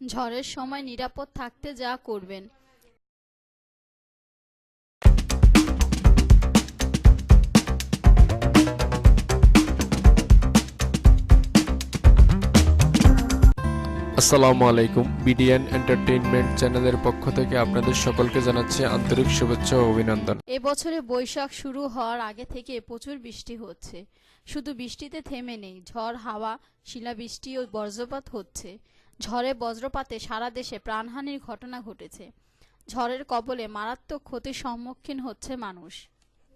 ঝড়ের সময় নিরাপদ থাকতে যা করবেন। আসসালামু আলাইকুম। বিডিএন এন্টারটেইনমেন্ট চ্যানেলের পক্ষ থেকে আপনাদের সকলকে জানাচ্ছি আন্তরিক শুভেচ্ছা ও অভিনন্দন। এবছরে বৈশাখ শুরু হওয়ার আগে থেকে প্রচুর বৃষ্টি হচ্ছে। শুধু বৃষ্টিতে থেমে নেই ঝড় হাওয়া শিলাবৃষ্টি ও বজ্রপাত হচ্ছে। ঝড়ে বজ্রপাতে সারা দেশে প্রাণহানির ঘটনা ঘটেছে। ঝড়ের কবলে মারাত্মক ক্ষতির সম্মুখীন হচ্ছে মানুষ।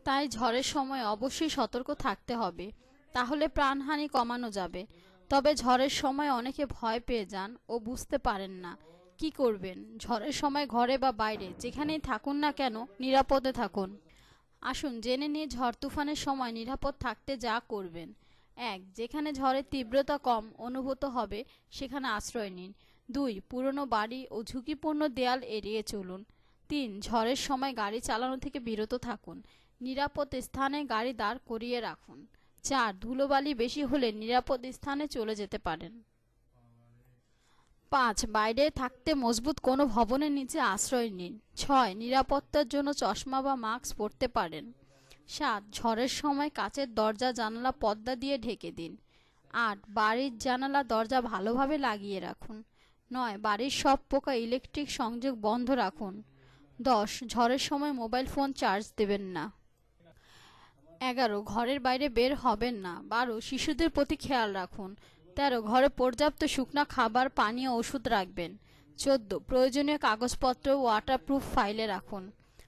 তাই ঝড়ের সময় অবশ্যই সতর্ক থাকতে হবে। তাহলে প্রাণহানি কমানো যাবে। তবে ঝড়ের সময় অনেকে ভয় পেয়ে যান ও বুঝতে পারেন না। কি করবেন? ঝড়ের সময় ঘরে বা বাইরে, যেখানেই থাকুন না কেন, নিরাপদে থাকুন। আসুন, জেনে নিয়ে ঝড় তুফানের সময় নিরাপদ থাকতে যা করবেন। এক, যেখানে ঝড়ের তীব্রতা কম অনুভূত হবে, সেখানে আশ্রয় নিন। দুই, পুরনো বাড়ি ও ঝুঁকিপূর্ণ দেয়াল এড়িয়ে চলুন। তিন, ঝড়ের সময় গাড়ি চালানো থেকে বিরত থাকুন। নিরাপদ স্থানে গাড়ি দাঁড় করিয়ে রাখুন। চার, ধুলোবালি বেশি হলে নিরাপদ স্থানে চলে যেতে পারেন। পাঁচ, বাইরে থাকতে মজবুত কোনো ভবনের নিচে আশ্রয় নিন। ছয়, নিরাপত্তার জন্য চশমা বা মাস্ক পরতে পারেন। সাত, ঝড়ের সময় কাচের দরজা, জানালা পর্দা দিয়ে ঢেকে দিন। আট, বাড়ির জানালা, দরজা ভালোভাবে লাগিয়ে রাখুন। নয়, বাড়ির সব পোকা ইলেকট্রিক সংযোগ বন্ধ রাখুন। দশ, ঝড়ের সময় মোবাইল ফোন চার্জ দেবেন না। এগারো, ঘরের বাইরে বের হবেন না। বারো, শিশুদের প্রতি খেয়াল রাখুন। তেরো, ঘরে পর্যাপ্ত শুকনা খাবার পানি ও ওষুধ রাখবেন। চোদ্দ, প্রয়োজনীয় কাগজপত্র ওয়াটারপ্রুফ ফাইলে রাখুন।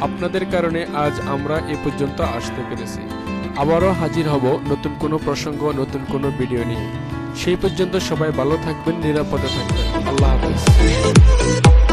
আপনাদের কারণে আজ আমরা এ পর্যন্ত আসতে পেরেছি। আবারও হাজির হব নতুন কোনো প্রসঙ্গ, নতুন কোনো ভিডিও নিয়ে। সেই পর্যন্ত সবাই ভালো থাকবেন, নিরাপদে থাকবেন। আল্লাহ হাফেজ।